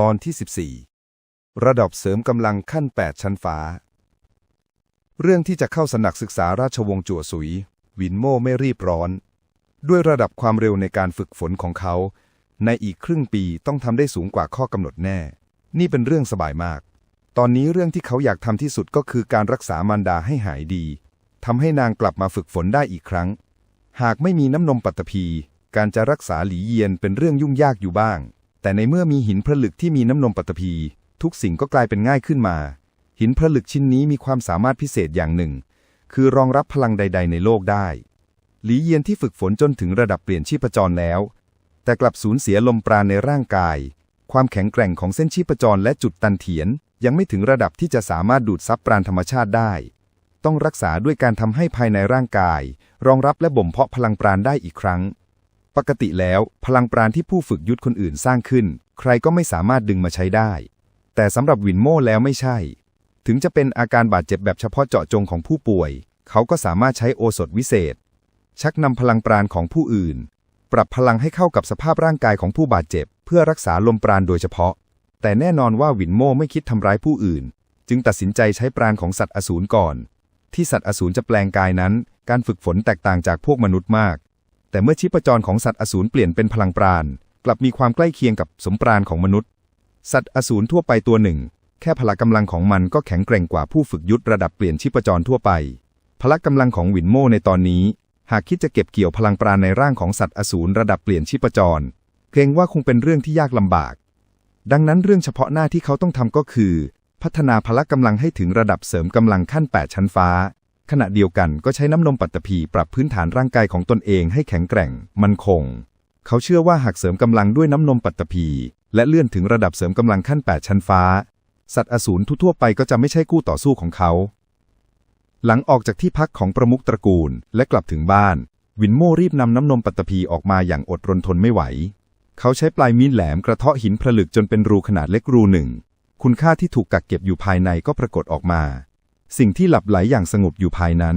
ตอนที่ 14 ระดับเสริมกำลังขั้น 8 ชั้นฟ้า เรื่องที่จะเข้าสนักศึกษาราชวงศ์จั่วสุย วินโม่ไม่รีบร้อน ด้วยระดับความเร็วในการฝึกฝนของเขา ในอีกครึ่งปีต้องทำได้สูงกว่าข้อกำหนดแน่ นี่เป็นเรื่องสบายมาก ตอนนี้เรื่องที่เขาอยากทำที่สุดก็คือการรักษามารดาให้หายดีทำให้นางกลับมาฝึกฝนได้อีกครั้ง หากไม่มีน้ำนมปัตตภีการจะรักษาหลีเยียนเป็นเรื่องยุ่งยากอยู่บ้าง แต่ในเมื่อมีหินผลึกที่มีน้ำนมปัตตภีทุกสิ่งก็กลายเป็นง่ายขึ้นมา หินผลึกชิ้นนี้มีความสามารถพิเศษอย่างหนึ่ง คือรองรับพลังใด ๆ ในโลกได้ หลีเยียนที่ฝึกฝนจนถึงระดับเปลี่ยนชีพจรแล้ว แต่กลับสูญเสียลมปราณในร่างกาย ความแข็งแกร่งของเส้นชีพจรและจุดตันเถียน ยังไม่ถึงระดับที่จะสามารถดูดซับปราณธรรมชาติได้ ต้องรักษาด้วยการทำให้ภายในร่างกาย รองรับและบ่มเพาะพลังปราณได้อีกครั้ง ปกติแล้วพลังปราณที่ผู้ฝึกยุทธคนอื่นสร้างขึ้น ใครก็ไม่สามารถดึงมาใช้ได้ แต่สำหรับวินโม่แล้วไม่ใช่ ถึงจะเป็นอาการบาดเจ็บแบบเฉพาะเจาะจงของผู้ป่วย เขาก็สามารถใช้โอสถวิเศษ ชักนำพลังปราณของผู้อื่น ปรับพลังให้เข้ากับสภาพร่างกายของผู้บาดเจ็บ เพื่อรักษาลมปราณโดยเฉพาะ แต่แน่นอนว่าวินโม่ไม่คิดทำร้ายผู้อื่น จึงตัดสินใจใช้ปราณของสัตว์อสูรก่อน ที่สัตว์อสูรจะแปลงกายนั้น การฝึกฝนแตกต่างจากพวกมนุษย์มาก แต่เมื่อชีพจรของสัตว์อสูรเปลี่ยนเป็นพลังปราณ กลับมีความใกล้เคียงกับสมปราณของมนุษย์ สัตว์อสูรทั่วไปตัวหนึ่ง แค่พละกำลังของมันก็แข็งแกร่งกว่าผู้ฝึกยุทธระดับเปลี่ยนชีพจรทั่วไป พละกำลังของวินโมในตอนนี้ หากคิดจะเก็บเกี่ยวพลังปราณในร่างของสัตว์อสูรระดับเปลี่ยนชีพจร เกรงว่าคงเป็นเรื่องที่ยากลำบาก ดังนั้นเรื่องเฉพาะหน้าที่เขาต้องทำก็คือ พัฒนาพละกำลังให้ถึงระดับเสริมกำลังขั้น 8 ชั้นฟ้า ขณะเดียวกันก็ใช้น้ำนมปัตตภีปรับพื้นฐานร่างกายของตนเองให้แข็งแกร่ง มั่นคง เขาเชื่อว่าหากเสริมกำลังด้วยน้ำนมปัตตภีและเลื่อนถึงระดับเสริมกำลังขั้น 8 ชั้นฟ้า สัตว์อสูรทั่วไปก็จะไม่ใช่คู่ต่อสู้ของเขา หลังออกจากที่พักของประมุขตระกูลและกลับถึงบ้าน วินโม่รีบนำน้ำนมปัตตภีออกมาอย่างอดรนทนไม่ไหว เขาใช้ปลายมีดแหลมกระเทาะหินผลึกจนเป็นรูขนาดเล็กรูหนึ่ง คุณค่าที่ถูกกักเก็บอยู่ภายในก็ปรากฏออกมา สิ่งที่หลับไหลอย่างสงบอยู่ภายนั้น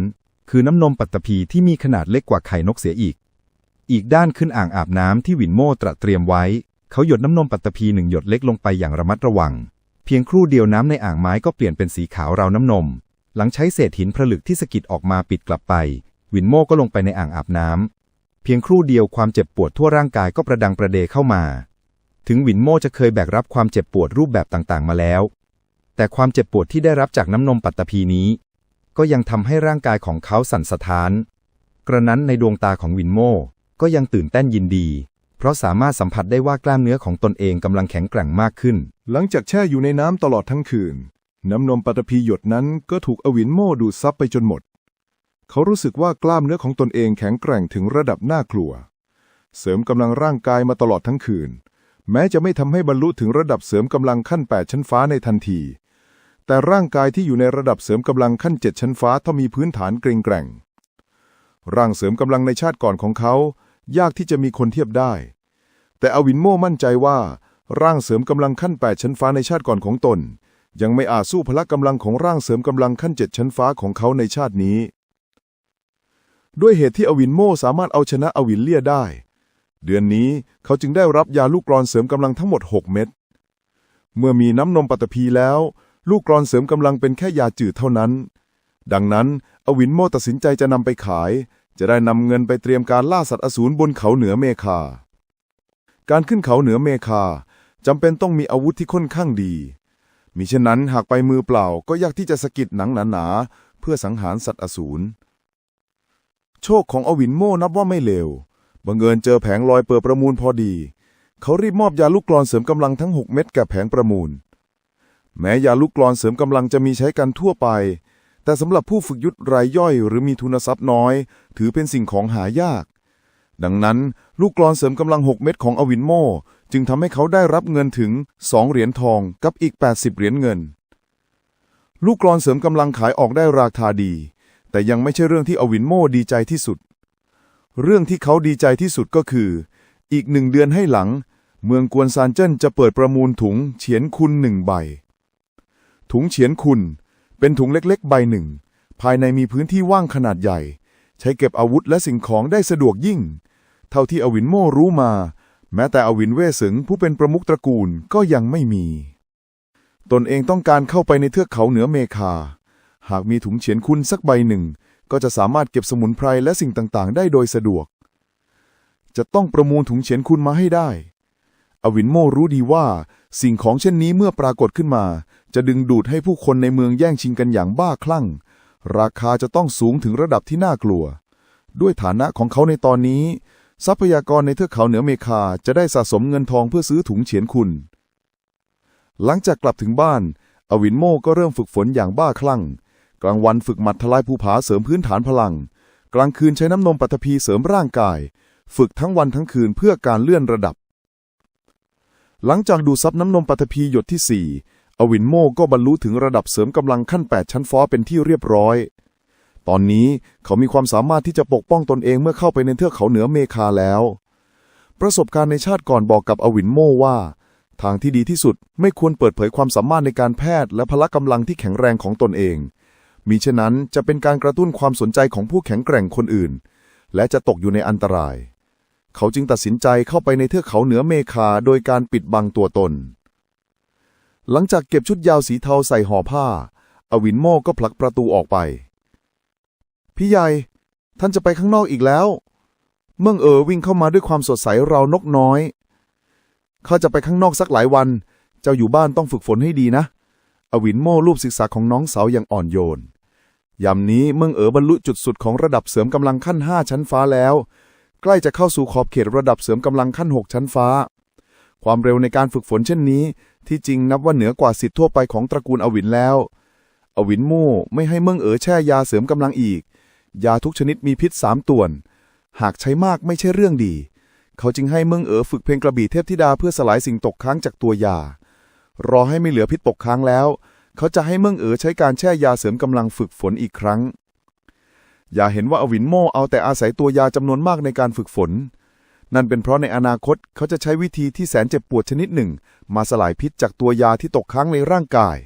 คือน้ำนมปัตตภีที่มีขนาดเล็กกว่าไข่นกเสียอีก อีกด้านขึ้นอ่างอาบน้ำที่วินโม่ตระเตรียมไว้ เขาหยดน้ำนมปัตตภีหนึ่งหยดเล็กลงไปอย่างระมัดระวัง เพียงครู่เดียวน้ำในอ่างไม้ก็เปลี่ยนเป็นสีขาวราวน้ำนม หลังใช้เศษหินผลึกที่สกิดออกมาปิดกลับไป วินโม่ก็ลงไปในอ่างอาบน้ำเพียงครู่เดียวความเจ็บปวดทั่วร่างกายก็ประดังประเดเข้ามา ถึงวินโม่จะเคยแบกรับความเจ็บปวดรูปแบบต่างๆ มาแล้ว แต่ความเจ็บปวดที่ได้รับจากน้ำนมปัตตภีนี้ ก็ยังทำให้ร่างกายของเขาสั่นสะท้าน กระนั้นในดวงตาของวินโมก็ยังตื่นเต้นยินดี เพราะสามารถสัมผัสได้ว่ากล้ามเนื้อของตนเองกำลังแข็งแกร่งมากขึ้น หลังจากแช่อยู่ในน้ำตลอดทั้งคืน น้ำนมปัตตภีหยดนั้นก็ถูกอวินโมดูดซับไปจนหมด เขารู้สึกว่ากล้ามเนื้อของตนเองแข็งแกร่งถึงระดับน่ากลัว เสริมกำลังร่างกายมาตลอดทั้งคืน แม้จะไม่ทำให้บรรลุถึงระดับเสริมกำลังขั้น 8 ชั้นฟ้าในทันที แต่ร่างกายที่อยู่ในระดับเสริมกำลังขั้น7ชั้นฟ้าต้องมีพื้นฐานเกรงแกร่ง ร่างเสริมกำลังในชาติก่อนของเขา ยากที่จะมีคนเทียบได้ แต่อวินโม่มั่นใจว่า ร่างเสริมกำลังขั้น8ชั้นฟ้าในชาติก่อนของตน ยังไม่อาจสู้พละกำลังของร่างเสริมกำลังขั้น7ชั้นฟ้าของเขาในชาตินี้ ด้วยเหตุที่อวินโม่สามารถเอาชนะอวินเลียได้ เดือนนี้เขาจึงได้รับยาลูกกรอนเสริมกำลังทั้งหมด 6 เม็ดเมื่อมีน้ำนมปัตตภีแล้ว ลูกกรอนเสริมกำลังเป็นแค่ยาจืดเท่านั้น ดังนั้น อวินโมตัดสินใจจะนำไปขาย จะได้นำเงินไปเตรียมการล่าสัตว์อสูรบนเขาเหนือเมคา การขึ้นเขาเหนือเมคาจำเป็นต้องมีอาวุธที่ค่อนข้างดี มิฉะนั้นหากไปมือเปล่าก็ยากที่จะสะกิดหนังหนาๆเพื่อสังหารสัตว์อสูร โชคของอวินโมนับว่าไม่เลว บังเอิญเจอแผงลอยเปิดประมูลพอดี เขารีบมอบยาลูกกรอนเสริมกำลังทั้ง 6 เม็ดแก่แผงประมูล แม้ยาลูกกรอนเสริมกำลังจะมีใช้กันทั่วไป แต่สำหรับผู้ฝึกยุทธรายย่อยหรือมีทุนทรัพย์น้อย ถือเป็นสิ่งของหายาก ดังนั้นลูกกรอนเสริมกำลัง 6 เม็ดของอวินโมจึงทำให้เขาได้รับเงินถึง 2 เหรียญทองกับอีก 80 เหรียญเงิน ลูกกรอนเสริมกำลังขายออกได้ราคาดี แต่ยังไม่ใช่เรื่องที่อวินโมดีใจที่สุด เรื่องที่เขาดีใจที่สุดก็คือ อีกหนึ่งเดือนให้หลัง เมืองกวนซานเจิ้นจะเปิดประมูลถุงเฉียนคุณหนึ่งใบ ถุงเฉียนคุณ เป็นถุงเล็กๆ ใบหนึ่ง ภายในมีพื้นที่ว่างขนาดใหญ่ ใช้เก็บอาวุธและสิ่งของได้สะดวกยิ่ง เท่าที่อวินโม่รู้มา แม้แต่อวินเว่สึงผู้เป็นประมุขตระกูลก็ยังไม่มี ตนเองต้องการเข้าไปในเทือกเขาเหนือเมคา หากมีถุงเฉียนคุณสักใบหนึ่ง ก็จะสามารถเก็บสมุนไพรและสิ่งต่างๆ ได้โดยสะดวก จะต้องประมูลถุงเฉียนคุณมาให้ได้อวินโมรู้ดีว่าสิ่งของเช่นนี้เมื่อปรากฏขึ้นมา จะดึงดูดให้ผู้คนในเมืองแย่งชิงกันอย่างบ้าคลั่ง ราคาจะต้องสูงถึงระดับที่น่ากลัว ด้วยฐานะของเขาในตอนนี้ ทรัพยากรในเทือกเขาเหนือเมคาจะได้สะสมเงินทองเพื่อซื้อถุงเฉียนคุณ หลังจากกลับถึงบ้าน อวินโมก็เริ่มฝึกฝนอย่างบ้าคลั่ง กลางวันฝึกหมัดทลายภูผาเสริมพื้นฐานพลัง กลางคืนใช้น้ำนมปัตภีเสริมร่างกาย ฝึกทั้งวันทั้งคืนเพื่อการเลื่อนระดับหลังจากดูซับน้ำนมปัตภีหยดที่4 อวินโมก็บรรลุถึงระดับเสริมกำลังขั้น 8 ชั้นฟ้าเป็นที่เรียบร้อย ตอนนี้เขามีความสามารถที่จะปกป้องตนเองเมื่อเข้าไปในเทือกเขาเหนือเมคาแล้ว ประสบการณ์ในชาติก่อนบอกกับอวินโมว่า ทางที่ดีที่สุดไม่ควรเปิดเผยความสามารถในการแพทย์และพละกำลังที่แข็งแรงของตนเอง มีเช่นนั้นจะเป็นการกระตุ้นความสนใจของผู้แข็งแกร่งคนอื่น และจะตกอยู่ในอันตราย เขาจึงตัดสินใจเข้าไปในเทือกเขาเหนือเมคาโดยการปิดบังตัวตน หลังจากเก็บชุดยาวสีเทาใส่ห่อผ้า อวินโมก็ผลักประตูออกไป พี่ใหญ่ ท่านจะไปข้างนอกอีกแล้ว เมื่องเอ๋อวิ่งเข้ามาด้วยความสดใสราวนกน้อย ข้าจะไปข้างนอกสักหลายวัน เจ้าอยู่บ้านต้องฝึกฝนให้ดีนะ อวินโม่รูปศีรษะของน้องสาวอย่างอ่อนโยน ยามนี้เมืองเอ๋อบรรลุจุดสุดของระดับเสริมกำลังขั้นห้าชั้นฟ้าแล้ว ใกล้จะเข้าสู่ขอบเขตระดับเสริมกำลังขั้นหกชั้นฟ้า ความเร็วในการฝึกฝนเช่นนี้ ที่จริงนับว่าเหนือกว่าสิทธิ์ทั่วไปของตระกูลอวินแล้ว อวินโม่ไม่ให้เมืองเอ๋อแช่ยาเสริมกำลังอีก ยาทุกชนิดมีพิษสามต่วน หากใช้มากไม่ใช่เรื่องดี เขาจึงให้เมืองเอ๋อฝึกเพลงกระบี่เทพธิดาเพื่อสลายสิ่งตกค้างจากตัวยา รอให้ไม่เหลือพิษตกค้างแล้ว เขาจะให้เมืองเอ๋อใช้การแช่ยาเสริมกำลังฝึกฝนอีกครั้ง อย่าเห็นว่าอวินโม่เอาแต่อาศัยตัวยาจำนวนมากในการฝึกฝน นั่นเป็นเพราะในอนาคตเขาจะใช้วิธีที่แสนเจ็บปวดชนิดหนึ่ง มาสลายพิษจากตัวยาที่ตกค้างในร่างกาย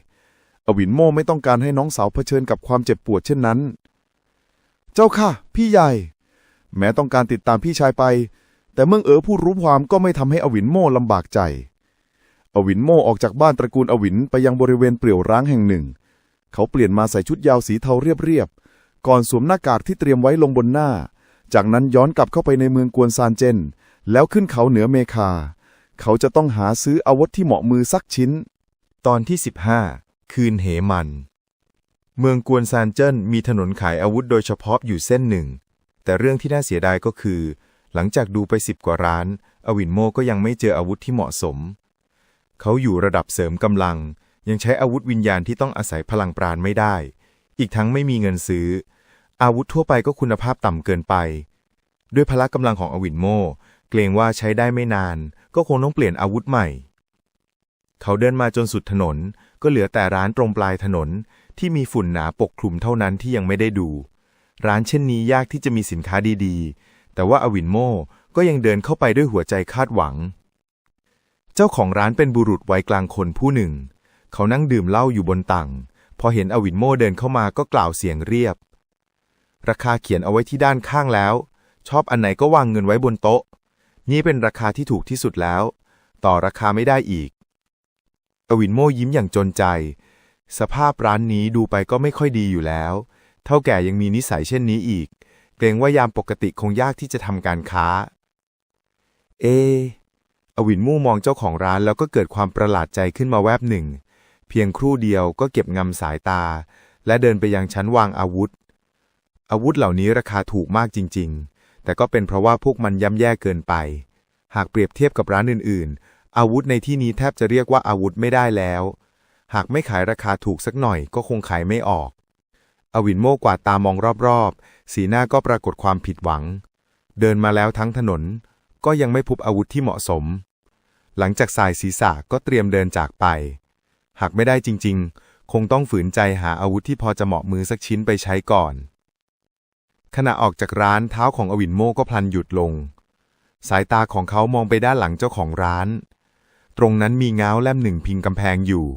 อวินโมไม่ต้องการให้น้องสาวเผชิญกับความเจ็บปวดเช่นนั้น เจ้าค่ะ พี่ใหญ่ แม้ต้องการติดตามพี่ชายไป แต่เมืองเอ๋อผู้รู้ความก็ไม่ทำให้อวินโม่ลำบากใจ อวินโมออกจากบ้านตระกูลอวินไปยังบริเวณเปลี่ยวร้างแห่งหนึ่ง เขาเปลี่ยนมาใส่ชุดยาวสีเทาเรียบๆก่อนสวมหน้ากากที่เตรียมไว้ลงบนหน้า จากนั้นย้อนกลับเข้าไปในเมืองกวนซานเจน แล้วขึ้นเขาเหนือเมคา เขาจะต้องหาซื้ออาวุธที่เหมาะมือสักชิ้น ตอนที่ 15 คืนเหมัน เมืองกวนซานเจนมีถนนขายอาวุธโดยเฉพาะอยู่เส้นหนึ่ง แต่เรื่องที่น่าเสียดายก็คือ หลังจากดูไปสิบกว่าร้าน อวินโมก็ยังไม่เจออาวุธที่เหมาะสม เขาอยู่ระดับเสริมกำลัง ยังใช้อาวุธวิญญาณที่ต้องอาศัยพลังปราณไม่ได้ อีกทั้งไม่มีเงินซื้อ อาวุธทั่วไปก็คุณภาพต่ำเกินไป ด้วยพละกำลังของอวินโม เกรงว่าใช้ได้ไม่นาน ก็คงต้องเปลี่ยนอาวุธใหม่ เขาเดินมาจนสุดถนน ก็เหลือแต่ร้านตรงปลายถนนที่มีฝุ่นหนาปกคลุมเท่านั้นที่ยังไม่ได้ดู ร้านเช่นนี้ยากที่จะมีสินค้าดีๆ แต่ว่าอวินโมก็ยังเดินเข้าไปด้วยหัวใจคาดหวัง เจ้าของร้านเป็นบุรุษวัยกลางคนผู้หนึ่ง เขานั่งดื่มเหล้าอยู่บนตังพอเห็นอวินโมเดินเข้ามาก็กล่าวเสียงเรียบ ราคาเขียนเอาไว้ที่ด้านข้างแล้ว ชอบอันไหนก็วางเงินไว้บนโต๊ะ นี่เป็นราคาที่ถูกที่สุดแล้ว ต่อราคาไม่ได้อีก อวินโมยิ้มอย่างจนใจ สภาพร้านนี้ดูไปก็ไม่ค่อยดีอยู่แล้ว เท่าแก่ยังมีนิสัยเช่นนี้อีก เกรงว่ายามปกติคงยากที่จะทำการค้า เอ อวินมู่มองเจ้าของร้านแล้วก็เกิดความประหลาดใจขึ้นมาแวบหนึ่ง เพียงครู่เดียวก็เก็บงำสายตา และเดินไปยังชั้นวางอาวุธ อาวุธเหล่านี้ราคาถูกมากจริง ๆ แต่ก็เป็นเพราะว่าพวกมันย่ำแย่เกินไป หากเปรียบเทียบกับร้านอื่น ๆ อาวุธในที่นี้แทบจะเรียกว่าอาวุธไม่ได้แล้ว หากไม่ขายราคาถูกสักหน่อยก็คงขายไม่ออก อวินโมกวาดตามองรอบๆ สีหน้าก็ปรากฏความผิดหวัง เดินมาแล้วทั้งถนน ก็ยังไม่พบอาวุธที่เหมาะสม หลังจากสายศีรษะก็เตรียมเดินจากไป หากไม่ได้จริง ๆ คงต้องฝืนใจหาอาวุธที่พอจะเหมาะมือสักชิ้นไปใช้ก่อน ขณะออกจากร้านเท้าของอวินโมก็พลันหยุดลง สายตาของเขามองไปด้านหลังเจ้าของร้าน ตรงนั้นมีเงาแล่มหนึ่งพิงกำแพงอยู่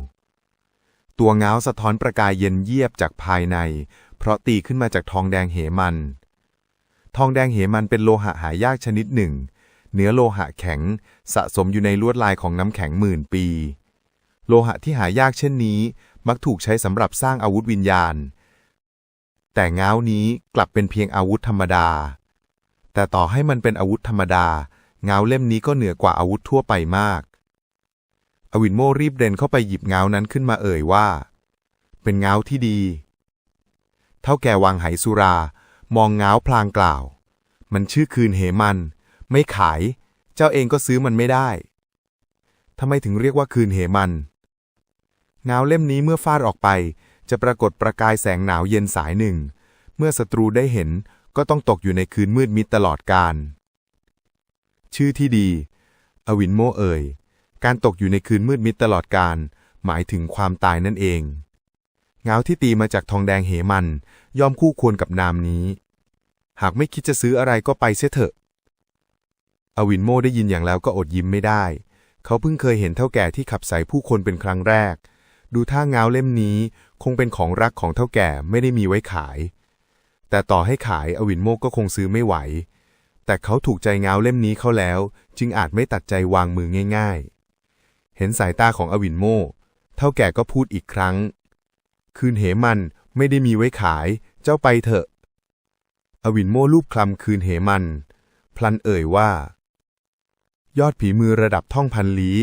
ตัวเงาสะท้อนประกายเย็นเยียบจากภายใน เพราะตีขึ้นมาจากทองแดงเหมัน ทองแดงเหมันเป็นโลหะหายากชนิดหนึ่ง เนื้อโลหะแข็งสะสมอยู่ในลวดลายของน้ำแข็งหมื่นปี โลหะที่หายากเช่นนี้ มักถูกใช้สำหรับสร้างอาวุธวิญญาณ แต่ง้าวนี้กลับเป็นเพียงอาวุธธรรมดา แต่ต่อให้มันเป็นอาวุธธรรมดา ง้าวเล่มนี้ก็เหนือกว่าอาวุธทั่วไปมาก อวินโมรีบเดินเข้าไปหยิบง้าวนั้นขึ้นมาเอ่ยว่า เป็นง้าวที่ดี เท่าแก่วังไหสุรา มองง้าวพลางกล่าว มันชื่อคืนเหมัน ไม่ขาย เจ้าเองก็ซื้อมันไม่ได้ทำไมถึงเรียกว่าคืนเหมันง้าวเล่มนี้เมื่อฟาดออกไป จะปรากฏประกายแสงหนาวเย็นสายหนึ่ง เมื่อศัตรูได้เห็นก็ต้องตกอยู่ในคืนมืดมิดตลอดกาลชื่อที่ดี อวินโมเอ่ย การตกอยู่ในคืนมืดมิดตลอดกาลหมายถึงความตายนั่นเอง เงาที่ตีมาจากทองแดงเหมัน ย่อมคู่ควรกับนามนี้ หากไม่คิดจะซื้ออะไรก็ไปเสียเถอะ อวินโมได้ยินอย่างแล้วก็อดยิ้มไม่ได้ เขาเพิ่งเคยเห็นเท่าแก่ที่ขับใส่ผู้คนเป็นครั้งแรก ดูท่าเงาเล่มนี้ คงเป็นของรักของเท่าแก่ไม่ได้มีไว้ขาย แต่ต่อให้ขายอวินโมก็คงซื้อไม่ไหว แต่เขาถูกใจเงาเล่มนี้เขาแล้ว จึงอาจไม่ตัดใจวางมือง่าย ๆ เห็นสายตาของอวินโมเท่าแก่ก็พูดอีกครั้ง คืนเหมันไม่ได้มีไว้ขาย เจ้าไปเถอะ อวินโมลูบคลำคืนเหมัน พลันเอ่ยว่า ยอดผีมือระดับท่องพันลี้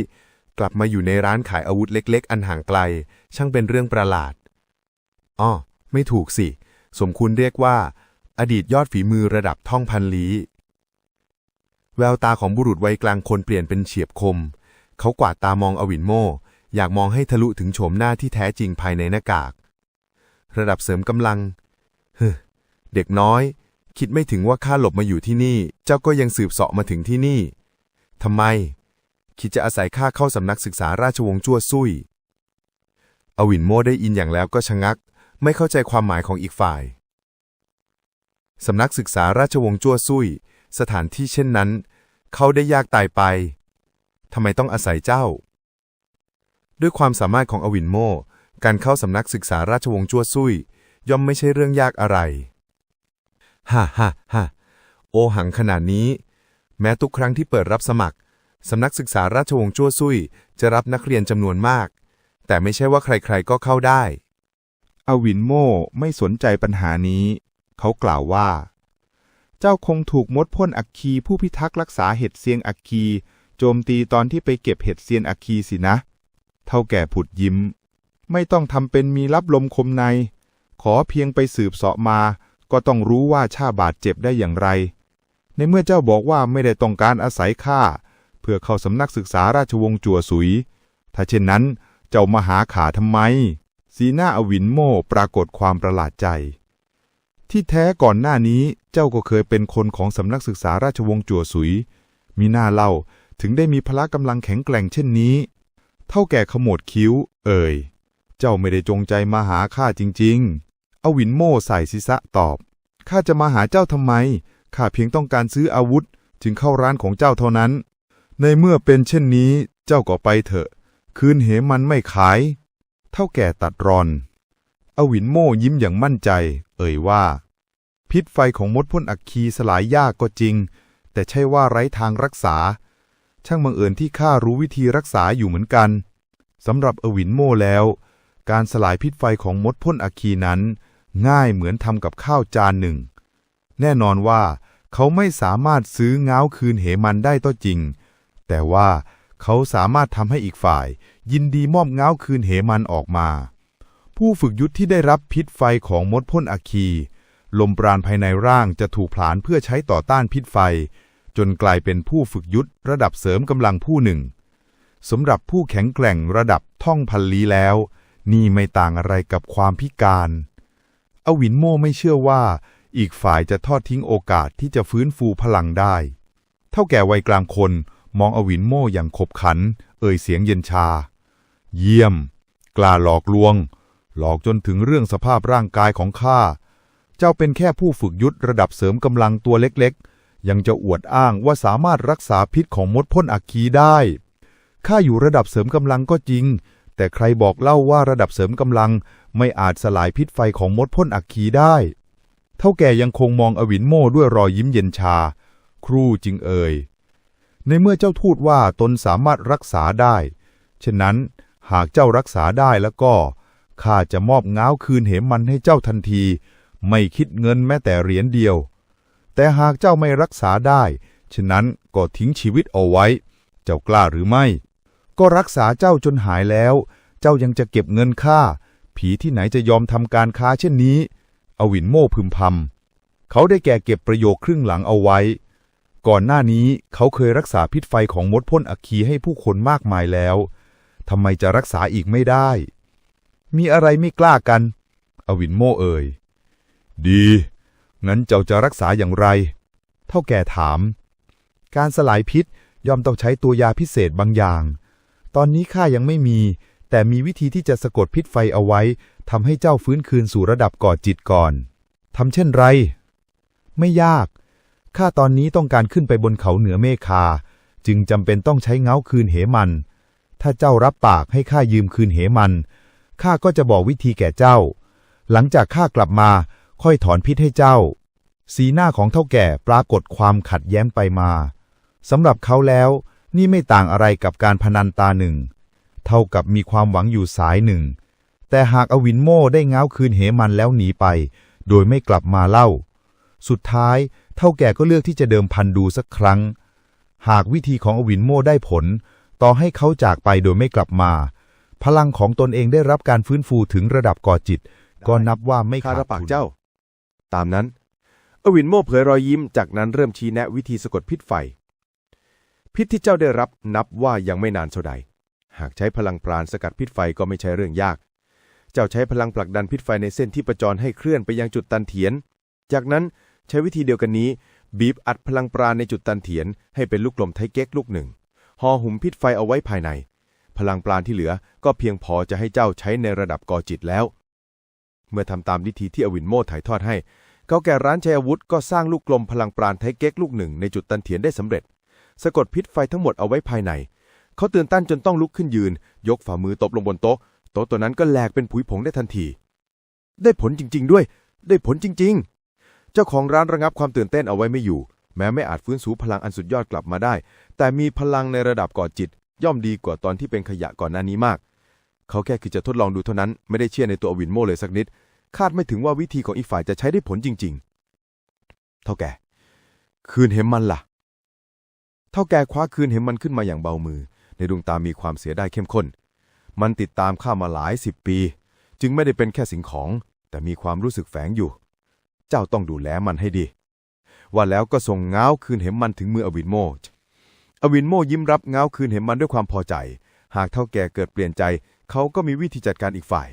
กลับมาอยู่ในร้านขายอาวุธเล็ก ๆ อันห่างไกล ช่างเป็นเรื่องประหลาด อ้อไม่ถูกสิ สมควรเรียกว่า อดีตยอดฝีมือระดับท่องพันลี้ แววตาของบุรุษวัยกลางคนเปลี่ยนเป็นเฉียบคม เขากวาดตามองอวินโม อยากมองให้ทะลุถึงโฉมหน้าที่แท้จริงภายในหน้ากาก ระดับเสริมกำลังเฮ้เด็กน้อย คิดไม่ถึงว่าข้าหลบมาอยู่ที่นี่ เจ้าก็ยังสืบเสาะมาถึงที่นี่ทำไม คิดจะอาศัยข้าเข้าสำนักศึกษาราชวงศ์จั่วซุยอวินโมได้ยินอย่างแล้วก็ชะงัก ไม่เข้าใจความหมายของอีกฝ่าย สำนักศึกษาราชวงศ์จั่วซุย สถานที่เช่นนั้น เขาได้ยากตายไป ทำไมต้องอาศัยเจ้า ด้วยความสามารถของอวินโม การเข้าสำนักศึกษาราชวงศ์จั่วซุย ย่อมไม่ใช่เรื่องยากอะไร ฮ่าฮ่าฮ่าโอหังขนาดนี้ แม้ทุกครั้งที่เปิดรับสมัคร สำนักศึกษาราชวงศ์จั่วซุย จะรับนักเรียนจำนวนมาก แต่ไม่ใช่ว่าใครๆก็เข้าได้ อวินโมไม่สนใจปัญหานี้ เขากล่าวว่า เจ้าคงถูกมดพ่นอัคคีผู้พิทักษ์รักษาเห็ดเซียงอัคคีโจมตีตอนที่ไปเก็บเห็ดเซียนอัคคีสินะ เท่าแก่ผุดยิ้ม ไม่ต้องทำเป็นมีรับลมคมใน ขอเพียงไปสืบเสาะมา ก็ต้องรู้ว่าชาบาดเจ็บได้อย่างไร ในเมื่อเจ้าบอกว่าไม่ได้ต้องการอาศัยข้าเพื่อเข้าสำนักศึกษาราชวงศ์จั่วสุย ถ้าเช่นนั้นเจ้ามาหาขาทำไม สีหน้าอวินโมปรากฏความประหลาดใจ ที่แท้ก่อนหน้านี้เจ้าก็เคยเป็นคนของสำนักศึกษาราชวงศ์จั่วสุย มีหน้าเล่าถึงได้มีพละกำลังแข็งแกร่งเช่นนี้ เท่าแก่ขมวดคิ้ว เอ่ย เจ้าไม่ได้จงใจมาหาข้าจริง ๆ อวินโมใส่ศีรษะตอบ ข้าจะมาหาเจ้าทำไม ข้าเพียงต้องการซื้ออาวุธ จึงเข้าร้านของเจ้าเท่านั้น ในเมื่อเป็นเช่นนี้ เจ้าก็ไปเถอะ คืนเหมันไม่ขาย เท่าแก่ตัดรอน อวินโมยิ้มอย่างมั่นใจ เอ่ยว่า พิษไฟของมดพ่นอัคคีสลายยากก็จริง แต่ใช่ว่าไร้ทางรักษา ช่างบังเอิญที่ข้ารู้วิธีรักษาอยู่เหมือนกันสำหรับอวินโมแล้ว การสลายพิษไฟของมดพ่นอัคคีนั้น ง่ายเหมือนทำกับข้าวจานหนึ่ง แน่นอนว่า เขาไม่สามารถซื้อง้าคืนเหมันได้ก็จริง แต่ว่าเขาสามารถทำให้อีกฝ่าย ยินดีมอบเงาคืนเหมันออกมา ผู้ฝึกยุทธที่ได้รับพิษไฟของมดพ่นอคี ลมปราณภายในร่างจะถูกผลาญเพื่อใช้ต่อต้านพิษไฟ จนกลายเป็นผู้ฝึกยุทธระดับเสริมกำลังผู้หนึ่งสำหรับผู้แข็งแกร่งระดับท่องพันลี้แล้ว นี่ไม่ต่างอะไรกับความพิการ อวินโมไม่เชื่อว่า อีกฝ่ายจะทอดทิ้งโอกาสที่จะฟื้นฟูพลังได้ เท่าแก่วัยกลางคนมองอวินโมอย่างขบขัน เอ่ยเสียงเย็นชา เยี่ยม กล้าหลอกลวง หลอกจนถึงเรื่องสภาพร่างกายของข้า เจ้าเป็นแค่ผู้ฝึกยุทธระดับเสริมกำลังตัวเล็กๆ ยังจะอวดอ้างว่าสามารถรักษาพิษของมดพ่นอัคคีได้ ข้าอยู่ระดับเสริมกำลังก็จริง แต่ใครบอกเล่าว่าระดับเสริมกำลังไม่อาจสลายพิษไฟของมดพ่นอัคคีได้ เท่าแก่ยังคงมองอวินโมด้วยรอยยิ้มเย็นชา ครูจึงเอ่ยในเมื่อเจ้าทูตว่าตนสามารถรักษาได้ ฉะนั้น หากเจ้ารักษาได้แล้วก็ข้าจะมอบง้าวคืนเหมันให้เจ้าทันที ไม่คิดเงินแม้แต่เหรียญเดียว แต่หากเจ้าไม่รักษาได้ ฉะนั้นก็ทิ้งชีวิตเอาไว้ เจ้ากล้าหรือไม่ ก็รักษาเจ้าจนหายแล้ว เจ้ายังจะเก็บเงินค่า ผีที่ไหนจะยอมทำการค้าเช่นนี้ อวินโม่พึมพำเขาได้แก่เก็บประโยคครึ่งหลังเอาไว้ ก่อนหน้านี้เขาเคยรักษาพิษไฟของมดพ่นอัคคีให้ผู้คนมากมายแล้ว ทำไมจะรักษาอีกไม่ได้ มีอะไรไม่กล้ากัน อวินโม่เอ่ย ดี งั้นเจ้าจะรักษาอย่างไร เท่าแก่ถาม การสลายพิษย่อมต้องใช้ตัวยาพิเศษบางอย่าง ตอนนี้ข้ายังไม่มี แต่มีวิธีที่จะสะกดพิษไฟเอาไว้ทำให้เจ้าฟื้นคืนสู่ระดับก่อจิตก่อนทำเช่นไร ไม่ยาก ข้าตอนนี้ต้องการขึ้นไปบนเขาเหนือเมฆา จึงจำเป็นต้องใช้เงาคืนเหมัน ถ้าเจ้ารับปากให้ข้ายืมคืนเหมันข้าก็จะบอกวิธีแก่เจ้า หลังจากข้ากลับมาค่อยถอนพิษให้เจ้า สีหน้าของเท่าแก่ปรากฏความขัดแย้งไปมาสำหรับเขาแล้วนี่ไม่ต่างอะไรกับการพนันตาหนึ่ง เท่ากับมีความหวังอยู่สายหนึ่ง แต่หากอวินโม่ได้ง้าวคืนเหมันแล้วหนีไป โดยไม่กลับมาเล่า สุดท้ายเท่าแก่ก็เลือกที่จะเดิมพันดูสักครั้ง หากวิธีของอวินโม่ได้ผล ต่อให้เขาจากไปโดยไม่กลับมา พลังของตนเองได้รับการฟื้นฟูถึงระดับก่อจิต ก็นับว่าไม่ข้าขาดรับปากทุนเจ้า ตามนั้น อวินโม่เผยรอยยิ้มจากนั้นเริ่มชี้แนะวิธีสะกดพิษไฟ พิษที่เจ้าได้รับนับว่ายังไม่นานเท่าใด หากใช้พลังปราณสกัดพิษไฟก็ไม่ใช่เรื่องยาก เจ้าใช้พลังผลักดันพิษไฟในเส้นที่ประจรให้เคลื่อนไปยังจุดตันเถียน จากนั้นใช้วิธีเดียวกันนี้ บีบอัดพลังปราณในจุดตันเถียนให้เป็นลูกกลมไทเก๊กลูกหนึ่ง ห่อหุ้มพิษไฟเอาไว้ภายใน พลังปราณที่เหลือก็เพียงพอจะให้เจ้าใช้ในระดับก่อจิตแล้ว เมื่อทำตามวิธีที่อวินโมถ่ายทอดให้ เขาแก่ร้านชัยอาวุธก็สร้างลูกกลมพลังปราณไทเก๊กลูกหนึ่งในจุดตันเถียนได้สำเร็จ สะกดพิษไฟทั้งหมดเอาไว้ภายใน เขาตื่นต้านจนต้องลุกขึ้นยืน ยกฝ่ามือตบลงบนโต๊ะ โต๊ะตัวนั้นก็แหลกเป็นผุยผงได้ทันที ได้ผลจริง ๆ ด้วย ได้ผลจริง ๆ เจ้าของร้านระงับความตื่นเต้นเอาไว้ไม่อยู่ แม้ไม่อาจฟื้นสูพลังอันสุดยอดกลับมาได้ แต่มีพลังในระดับก่อจิต ย่อมดีกว่าตอนที่เป็นขยะก่อนหน้านี้มาก เขาแค่คิดจะทดลองดูเท่านั้นไม่ได้เชื่อในตัวอวินโมเลยสักนิด คาดไม่ถึงว่าวิธีของอีกฝ่ายจะใช้ได้ผลจริง ๆ เท่าแก่ คืนเห็มมันล่ะ เท่าแก่คว้าคืนเห็มมันขึ้นมาอย่างเบามือ ในดวงตามีความเสียดายเข้มข้น มันติดตามข้ามาหลายสิบปี จึงไม่ได้เป็นแค่สิ่งของ แต่มีความรู้สึกแฝงอยู่ เจ้าต้องดูแลมันให้ดี ว่าแล้วก็ส่งเงาคืนเหมมันถึงมืออวินโมอวินโมยิ้มรับเงาคืนเหมมันด้วยความพอใจ หากเท่าแก่เกิดเปลี่ยนใจ เขาก็มีวิธีจัดการอีกฝ่าย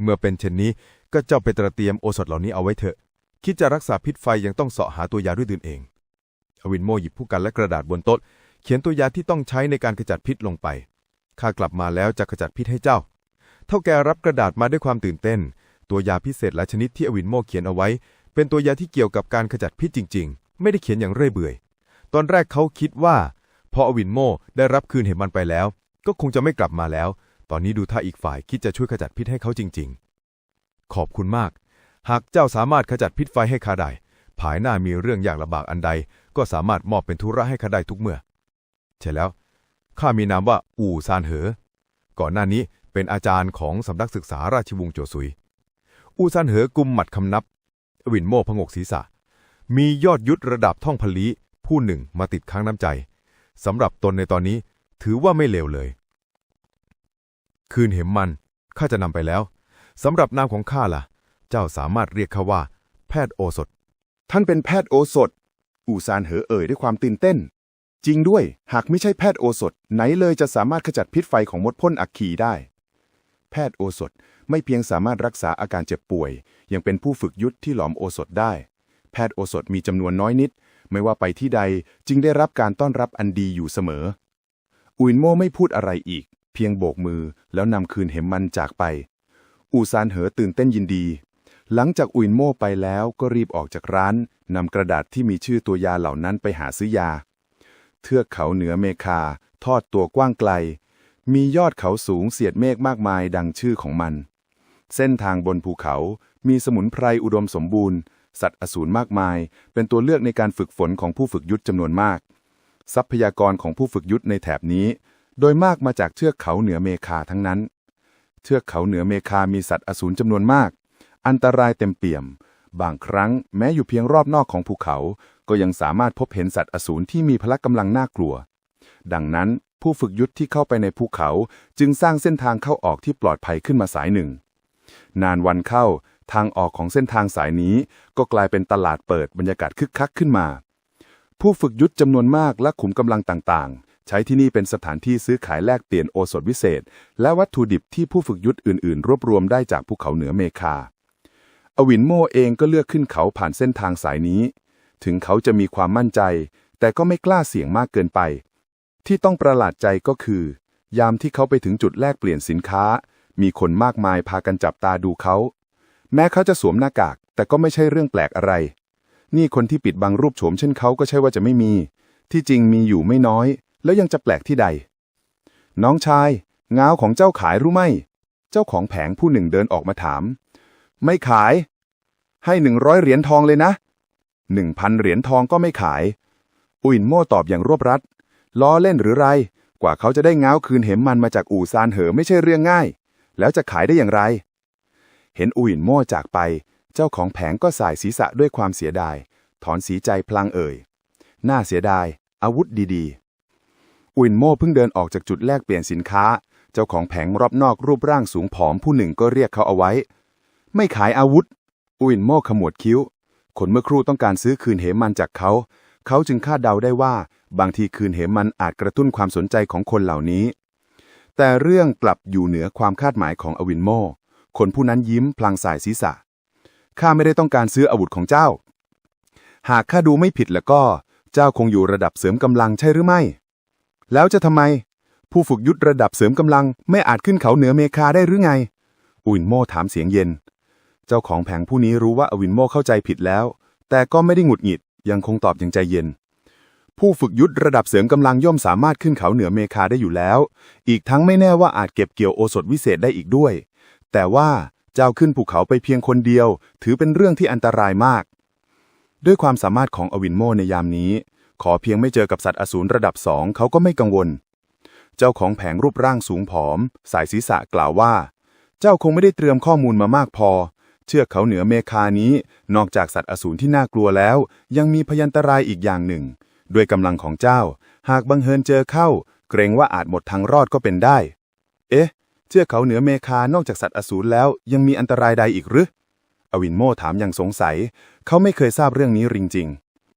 เมื่อเป็นเช่นนี้ก็เจ้าไปตระเตรียมโอสถเหล่านี้เอาไว้เถอะ คิดจะรักษาพิษไฟยังต้องเสาะหาตัวยาด้วยตนเอง อวินโมหยิบผู้กันและกระดาษบนโต๊ะ เขียนตัวยาที่ต้องใช้ในการขจัดพิษลงไป ข้ากลับมาแล้วจะขจัดพิษให้เจ้า เท่าแกรับกระดาษมาด้วยความตื่นเต้น ตัวยาพิเศษหลายชนิดที่อวินโมเขียนเอาไว้ เป็นตัวยาที่เกี่ยวกับการขจัดพิษจริง ๆ ไม่ได้เขียนอย่างเรื่อยเบื่อย ตอนแรกเขาคิดว่า พออวินโมได้รับคืนเหมมันไปแล้ว ก็คงจะไม่กลับมาแล้ว ตอนนี้ดูท่าอีกฝ่ายคิดจะช่วยขจัดพิษให้เขาจริง ๆ ขอบคุณมาก หากเจ้าสามารถขจัดพิษไฟให้ข้าได้ ภายหน้ามีเรื่องยากลำบากอันใด ก็สามารถมอบเป็นธุระให้ข้าได้ทุกเมื่อ ใช่แล้ว ข้ามีนามว่าอู่ซานเหอ ก่อนหน้านี้เป็นอาจารย์ของสำนักศึกษาราชวงศ์โจซุย อู่ซานเหอกุมหมัดคำนับ อวินโม่พงกศีรษะ มียอดยุทธระดับท่องพลีผู้หนึ่งมาติดค้างน้ำใจสำหรับตนในตอนนี้ถือว่าไม่เลวเลย คืนเหมมันข้าจะนำไปแล้วสำหรับนามของข้าล่ะ เจ้าสามารถเรียกข้าว่า แพทย์โอสถ ท่านเป็นแพทย์โอสถ อูซานเหอเอ่ยด้วยความตื่นเต้น จริงด้วย หากไม่ใช่แพทย์โอสถ ไหนเลยจะสามารถขจัดพิษไฟของมดพ่นอัคคีได้ แพทย์โอสถไม่เพียงสามารถรักษาอาการเจ็บป่วย ยังเป็นผู้ฝึกยุทธที่หลอมโอสถได้ แพทย์โอสถมีจำนวนน้อยนิด ไม่ว่าไปที่ใดจึงได้รับการต้อนรับอันดีอยู่เสมอ อุยนโมไม่พูดอะไรอีก เพียงโบกมือแล้วนำคืนเหมมันจากไป อูซานเหอตื่นเต้นยินดี หลังจากอุยนโมไปแล้วก็รีบออกจากร้านนำกระดาษที่มีชื่อตัวยาเหล่านั้นไปหาซื้อยา เทือกเขาเหนือเมคา ทอดตัวกว้างไกล มียอดเขาสูงเสียดเมฆมากมายดังชื่อของมัน เส้นทางบนภูเขา มีสมุนไพรอุดมสมบูรณ์ สัตว์อสูรมากมาย เป็นตัวเลือกในการฝึกฝนของผู้ฝึกยุทธจำนวนมาก ทรัพยากรของผู้ฝึกยุทธในแถบนี้ โดยมากมาจากเทือกเขาเหนือเมคาทั้งนั้น เทือกเขาเหนือเมคามีสัตว์อสูรจำนวนมาก อันตรายเต็มเปี่ยม บางครั้งแม้อยู่เพียงรอบนอกของภูเขา ก็ยังสามารถพบเห็นสัตว์อสูรที่มีพละกำลังน่ากลัวดังนั้น ผู้ฝึกยุทธที่เข้าไปในภูเขา จึงสร้างเส้นทางเข้าออกที่ปลอดภัยขึ้นมาสายหนึ่ง นานวันเข้าทางออกของเส้นทางสายนี้ ก็กลายเป็นตลาดเปิดบรรยากาศคึกคักขึ้นมา ผู้ฝึกยุทธจำนวนมากและขุมกำลังต่างๆ ใช้ที่นี่เป็นสถานที่ซื้อขายแลกเปลี่ยนโอสถวิเศษ และวัตถุดิบที่ผู้ฝึกยุทธอื่นๆ รวบรวมได้จากภูเขาเหนือเมคาอวินโมเองก็เลือกขึ้นเขาผ่านเส้นทางสายนี้ ถึงเขาจะมีความมั่นใจ แต่ก็ไม่กล้าเสี่ยงมากเกินไป ที่ต้องประหลาดใจก็คือ ยามที่เขาไปถึงจุดแลกเปลี่ยนสินค้า มีคนมากมายพากันจับตาดูเขา แม้เขาจะสวมหน้ากาก แต่ก็ไม่ใช่เรื่องแปลกอะไร นี่คนที่ปิดบังรูปโฉมเช่นเขาก็ใช่ว่าจะไม่มี ที่จริงมีอยู่ไม่น้อย แล้วยังจะแปลกที่ใด น้องชายงาวของเจ้าขายรู้ไหม เจ้าของแผงผู้หนึ่งเดินออกมาถาม ไม่ขาย ให้หนึ่งร้อยเหรียญทองเลยนะหนึ่งพันเหรียญทองก็ไม่ขาย อุยนโม่ตอบอย่างรวบรัด ล้อเล่นหรือไร กว่าเขาจะได้ง้าวคืนเหมมันมาจากอู่ซานเหอไม่ใช่เรื่องง่าย แล้วจะขายได้อย่างไร เห็นอุยนโม่จากไป เจ้าของแผงก็สายศีรษะด้วยความเสียดาย ถอนสีใจพลางเอ่ย น่าเสียดาย อาวุธดีๆ อุยนโม่เพิ่งเดินออกจากจุดแลกเปลี่ยนสินค้า เจ้าของแผงรอบนอกรูปร่างสูงผอมผู้หนึ่งก็เรียกเขาเอาไว้ ไม่ขายอาวุธ อุยนโม่ขมวดคิ้ว คนเมื่อครู่ต้องการซื้อคืนเหมันจากเขา เขาจึงคาดเดาได้ว่า บางทีคืนเหมันอาจกระตุ้นความสนใจของคนเหล่านี้ แต่เรื่องกลับอยู่เหนือความคาดหมายของอวินโม คนผู้นั้นยิ้มพลางสายศีรษะ ข้าไม่ได้ต้องการซื้ออาวุธของเจ้า หากข้าดูไม่ผิดแล้วก็ เจ้าคงอยู่ระดับเสริมกำลังใช่หรือไม่ แล้วจะทำไม ผู้ฝึกยุทธระดับเสริมกำลัง ไม่อาจขึ้นเขาเหนือเมคาได้หรือไงอุนโมถามเสียงเย็น เจ้าของแผงผู้นี้รู้ว่าอวินโมเข้าใจผิดแล้ว แต่ก็ไม่ได้หงุดหงิด ยังคงตอบอย่างใจเย็น ผู้ฝึกยุทธระดับเสริมกำลังย่อมสามารถขึ้นเขาเหนือเมคาได้อยู่แล้ว อีกทั้งไม่แน่ว่าอาจเก็บเกี่ยวโอสถวิเศษได้อีกด้วย แต่ว่าเจ้าขึ้นภูเขาไปเพียงคนเดียว ถือเป็นเรื่องที่อันตรายมาก ด้วยความสามารถของอวินโมในยามนี้ ขอเพียงไม่เจอกับสัตว์อสูรระดับสองเขาก็ไม่กังวล เจ้าของแผงรูปร่างสูงผอม สายศีรษะกล่าวว่า เจ้าคงไม่ได้เตรียมข้อมูลมามากพอ เชือกเขาเหนือเมคานี้ นอกจากสัตว์อสูรที่น่ากลัวแล้ว ยังมีพยันตรายอีกอย่างหนึ่ง ด้วยกำลังของเจ้า หากบังเฮินเจอเข้า เกรงว่าอาจหมดทางรอดก็เป็นได้ เอ๊ะเชือกเขาเหนือเมคานอกจากสัตว์อสูรแล้วยังมีอันตรายใดอีกหรือ อวินโมถามอย่างสงสัย เขาไม่เคยทราบเรื่องนี้จริง